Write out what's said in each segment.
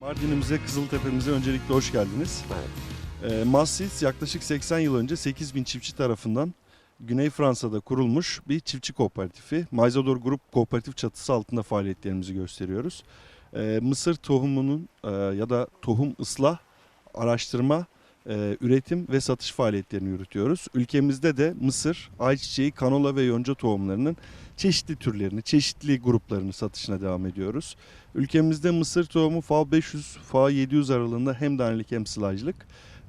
Mardin'imize, Kızıltepe'mize öncelikle hoş geldiniz. Evet. E, Massis yaklaşık 80 yıl önce 8 bin çiftçi tarafından Güney Fransa'da kurulmuş bir çiftçi kooperatifi. Maizador Grup kooperatif çatısı altında faaliyetlerimizi gösteriyoruz. E, mısır tohumunun e, ya da tohum ıslah, araştırma, e, üretim ve satış faaliyetlerini yürütüyoruz. Ülkemizde de mısır, ayçiçeği, kanola ve yonca tohumlarının çeşitli türlerini, çeşitli gruplarını satışına devam ediyoruz. Ülkemizde mısır tohumu FAO 500, FAO 700 aralığında hem danelik hem sılajlık.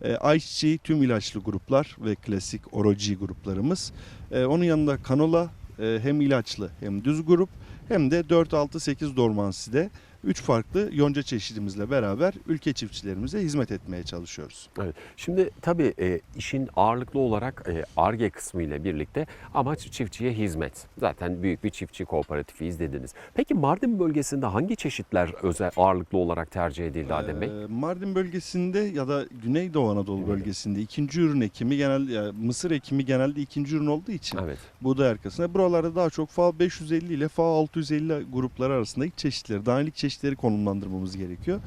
E, ayçiçeği tüm ilaçlı gruplar ve klasik oroji gruplarımız. E, onun yanında kanola hem ilaçlı hem düz grup hem de 4, 6, 8 dormanside 3 farklı yonca çeşidimizle beraber ülke çiftçilerimize hizmet etmeye çalışıyoruz. Evet. Şimdi tabii e, işin ağırlıklı olarak e, ARGE kısmı ile birlikte amaç çiftçiye hizmet. Zaten büyük bir çiftçi kooperatifiyiz dediniz. Peki Mardin bölgesinde hangi çeşitler özel ağırlıklı olarak tercih edildi Adem Bey? Ee, Mardin bölgesinde ya da Güneydoğu Anadolu bölgesinde ikinci ürün ekimi genel ya mısır ekimi genelde ikinci ürün olduğu için Evet. buğday arkasında buralarda daha çok FAO 550 ile FAO 650 grupları arasındaki çeşitleri, danelik çeşitleri konumlandırmamız gerekiyor.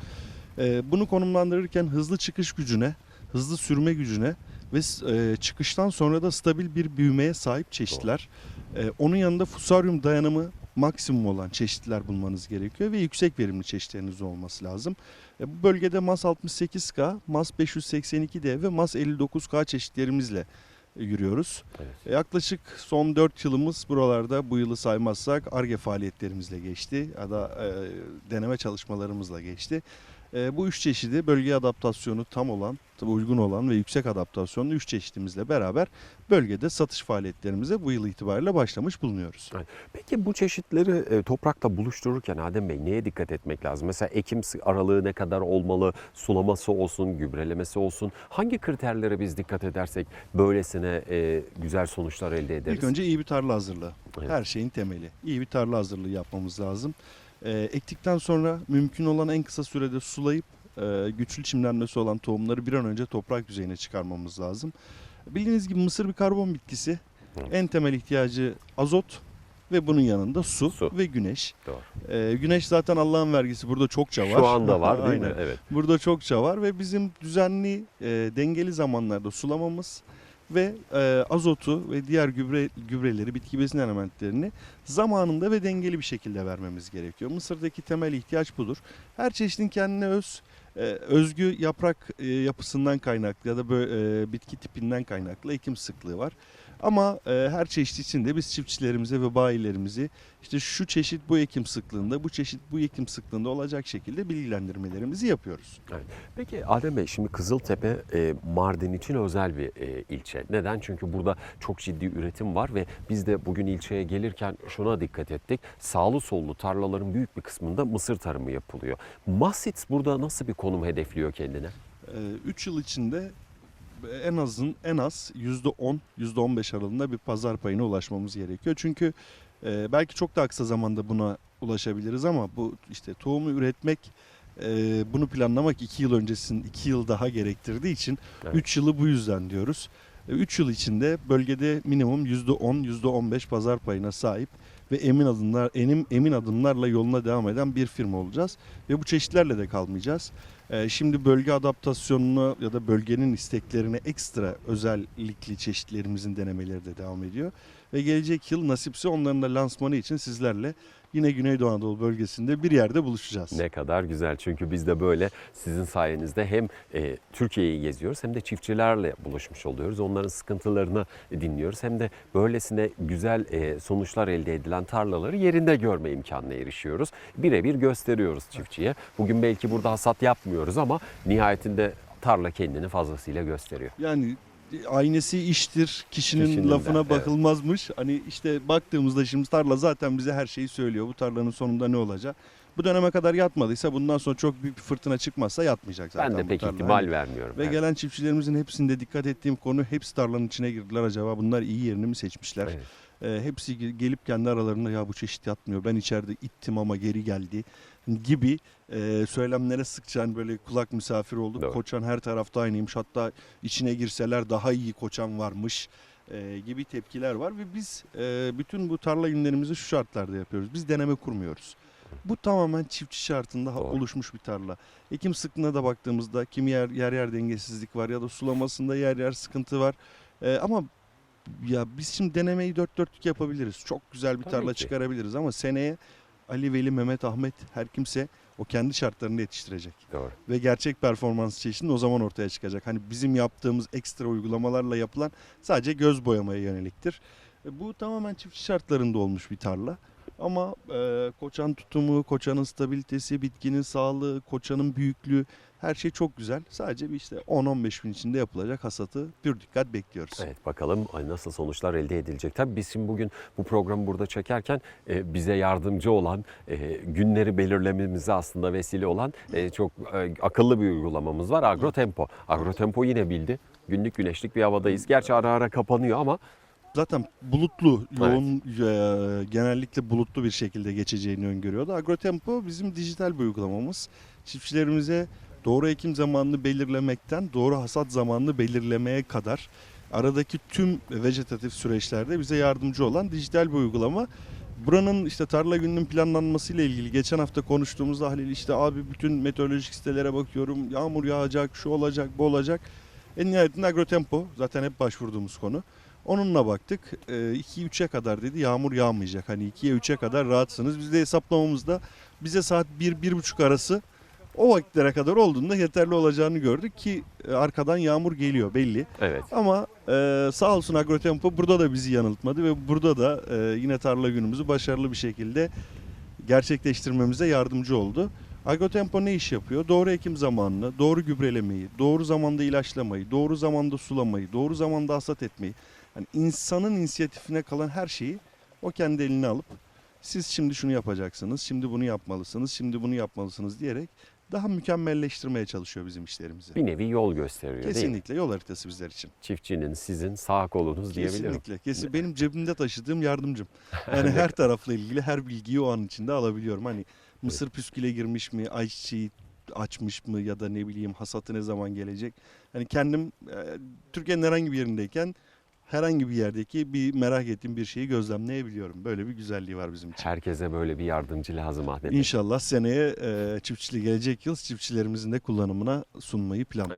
Ee, bunu konumlandırırken hızlı çıkış gücüne, hızlı sürme gücüne ve e, çıkıştan sonra da stabil bir büyümeye sahip çeşitler. Ee, onun yanında fusaryum dayanımı maksimum olan çeşitler bulmanız gerekiyor ve yüksek verimli çeşitleriniz olması lazım. E, bu bölgede MAS 68K, MAS 582D ve MAS 59K çeşitlerimizle yürüyoruz. Evet. E, Yaklaşık son 4 yılımız buralarda bu yılı saymazsak ARGE faaliyetlerimizle geçti ya da e, deneme çalışmalarımızla geçti. E, bu üç çeşidi bölge adaptasyonu tam olan, tabii uygun olan ve yüksek adaptasyonlu üç çeşidimizle beraber bölgede satış faaliyetlerimize bu yıl itibariyle başlamış bulunuyoruz. Peki bu çeşitleri e, toprakta buluştururken Adem Bey neye dikkat etmek lazım? Mesela ekim aralığı ne kadar olmalı? Sulaması olsun, gübrelemesi olsun. Hangi kriterlere biz dikkat edersek böylesine e, güzel sonuçlar elde ederiz? İlk önce iyi bir tarla hazırlığı. Evet. Her şeyin temeli. İyi bir tarla hazırlığı yapmamız lazım. Ee, ektikten sonra mümkün olan en kısa sürede sulayıp e, güçlü çimlenmesi olan tohumları bir an önce toprak yüzeyine çıkarmamız lazım. Bildiğiniz gibi mısır bir karbon bitkisi. En temel ihtiyacı azot ve bunun yanında su, Su. ve güneş. Doğru. Ee, güneş zaten Allah'ın vergisi burada çokça var. Şu anda var değil mi? Evet. Burada çokça var ve bizim düzenli, e, dengeli zamanlarda sulamamız ve e, azotu ve diğer gübre gübreleri, bitki besin elementlerini zamanında ve dengeli bir şekilde vermemiz gerekiyor. Mısır'daki temel ihtiyaç budur. Her çeşidin kendine öz e, özgü yaprak e, yapısından kaynaklı ya da böyle e, bitki tipinden kaynaklı ekim sıklığı var. Ama e, her çeşit için de biz çiftçilerimize ve bayilerimizi işte şu çeşit bu ekim sıklığında, bu çeşit bu ekim sıklığında olacak şekilde bilgilendirmelerimizi yapıyoruz. Peki Adem Bey şimdi Kızıltepe e, Mardin için özel bir e, ilçe. Neden? Çünkü burada çok ciddi üretim var ve biz de bugün ilçeye gelirken şuna dikkat ettik. Sağlı sollu tarlaların büyük bir kısmında mısır tarımı yapılıyor. Mahsit burada nasıl bir konum hedefliyor kendine? 3 yıl içinde en azın en az %10, %15 aralığında bir pazar payına ulaşmamız gerekiyor. Çünkü e, belki çok daha kısa zamanda buna ulaşabiliriz ama bu işte tohumu üretmek, e, bunu planlamak 2 yıl öncesinin 2 yıl daha gerektirdiği için Evet. 3 yılı bu yüzden diyoruz. 3 yıl içinde bölgede minimum %10, %15 pazar payına sahip ve emin adımlar emin, emin adımlarla yoluna devam eden bir firma olacağız ve bu çeşitlerle de kalmayacağız. Ee, Şimdi bölge adaptasyonuna ya da bölgenin isteklerine ekstra özellikli çeşitlerimizin denemeleri de devam ediyor. Ve gelecek yıl nasipse onların da lansmanı için sizlerle yine Güneydoğu Anadolu bölgesinde bir yerde buluşacağız. Ne kadar güzel çünkü biz de böyle sizin sayenizde hem e, Türkiye'yi geziyoruz hem de çiftçilerle buluşmuş oluyoruz. Onların sıkıntılarını dinliyoruz hem de böylesine güzel e, sonuçlar elde edilen tarlaları yerinde görme imkanına erişiyoruz. Birebir gösteriyoruz çiftçiye. Bugün belki burada hasat yapmıyoruz ama nihayetinde tarla kendini fazlasıyla gösteriyor. Yani aynesi iştir, kişinin, Kişinin de, lafına evet. bakılmazmış. Hani işte baktığımızda şimdi tarla zaten bize her şeyi söylüyor. Bu tarlanın sonunda ne olacak? Bu döneme kadar yatmadıysa bundan sonra çok büyük bir fırtına çıkmazsa yatmayacak zaten ben de pek tarla. ihtimal Hani vermiyorum. Ve Evet. gelen çiftçilerimizin hepsinde dikkat ettiğim konu hepsi tarlanın içine girdiler acaba bunlar iyi yerini mi seçmişler? Evet. Ee, hepsi ge- gelip kendi aralarında ya bu çeşit yatmıyor ben içeride ittim ama geri geldi gibi e, söylemlere sıkça hani böyle kulak misafir olduk. Doğru. Koçan her tarafta aynıymış hatta içine girseler daha iyi koçan varmış e, gibi tepkiler var ve biz e, bütün bu tarla günlerimizi şu şartlarda yapıyoruz. Biz deneme kurmuyoruz. Bu tamamen çiftçi şartında Doğru. oluşmuş bir tarla. Ekim sıklığına da baktığımızda kimi yer yer, yer dengesizlik var ya da sulamasında yer yer sıkıntı var. Ee, ama ya biz şimdi denemeyi dört dörtlük yapabiliriz. Çok güzel bir Tabii tarla ki. çıkarabiliriz ama seneye Ali, Veli, Mehmet, Ahmet her kimse o kendi şartlarında yetiştirecek. Doğru. Ve gerçek performans çeşidi o zaman ortaya çıkacak. Hani bizim yaptığımız ekstra uygulamalarla yapılan sadece göz boyamaya yöneliktir. E, Bu tamamen çiftçi şartlarında olmuş bir tarla. Ama e, koçan tutumu, koçanın stabilitesi, bitkinin sağlığı, koçanın büyüklüğü her şey çok güzel. Sadece bir işte 10-15 gün içinde yapılacak hasatı pür dikkat bekliyoruz. Evet bakalım nasıl sonuçlar elde edilecek. Tabii biz şimdi bugün bu programı burada çekerken e, bize yardımcı olan, e, günleri belirlememize aslında vesile olan e, çok e, akıllı bir uygulamamız var. Agrotempo. Agrotempo yine bildi. Günlük güneşlik bir havadayız. Gerçi ara ara kapanıyor ama Zaten bulutlu, yoğun, e, genellikle bulutlu bir şekilde geçeceğini öngörüyordu. Agrotempo bizim dijital bir uygulamamız. Çiftçilerimize doğru ekim zamanını belirlemekten doğru hasat zamanını belirlemeye kadar aradaki tüm vejetatif süreçlerde bize yardımcı olan dijital bir uygulama. Buranın işte tarla gününün planlanması ile ilgili geçen hafta konuştuğumuzda Halil işte abi bütün meteorolojik sitelere bakıyorum. Yağmur yağacak, şu olacak, bu olacak. En nihayetinde Agrotempo zaten hep başvurduğumuz konu. Onunla baktık. 2-3'e kadar dedi yağmur yağmayacak. Hani 2'ye 3'e kadar rahatsınız. Biz de hesaplamamızda bize saat 1-1.30 arası o vakitlere kadar olduğunda yeterli olacağını gördük ki e, arkadan yağmur geliyor belli. evet Ama e, sağ olsun Agrotempo burada da bizi yanıltmadı ve burada da e, yine tarla günümüzü başarılı bir şekilde gerçekleştirmemize yardımcı oldu. Agrotempo ne iş yapıyor? Doğru ekim zamanını, doğru gübrelemeyi, doğru zamanda ilaçlamayı, doğru zamanda sulamayı, doğru zamanda hasat etmeyi. Yani insanın inisiyatifine kalan her şeyi o kendi eline alıp siz şimdi şunu yapacaksınız, şimdi bunu yapmalısınız, şimdi bunu yapmalısınız diyerek daha mükemmelleştirmeye çalışıyor bizim işlerimizi. bir nevi yol gösteriyor değil mi? Kesinlikle yol haritası bizler için. Çiftçinin sizin sağ kolunuz diyebilirim. Kesinlikle. Kesin benim cebimde taşıdığım yardımcım. Yani her tarafla ilgili her bilgiyi o an içinde alabiliyorum. Hani mısır püsküle girmiş mi, ayçiçeği açmış mı ya da ne bileyim hasatı ne zaman gelecek. Hani kendim e, Türkiye'nin herhangi bir yerindeyken herhangi bir yerdeki bir merak ettiğim bir şeyi gözlemleyebiliyorum. Böyle bir güzelliği var bizim için. Herkese böyle bir yardımcı lazım Ahmet Bey. İnşallah seneye e, çiftçiliği gelecek yıl çiftçilerimizin de kullanımına sunmayı plan.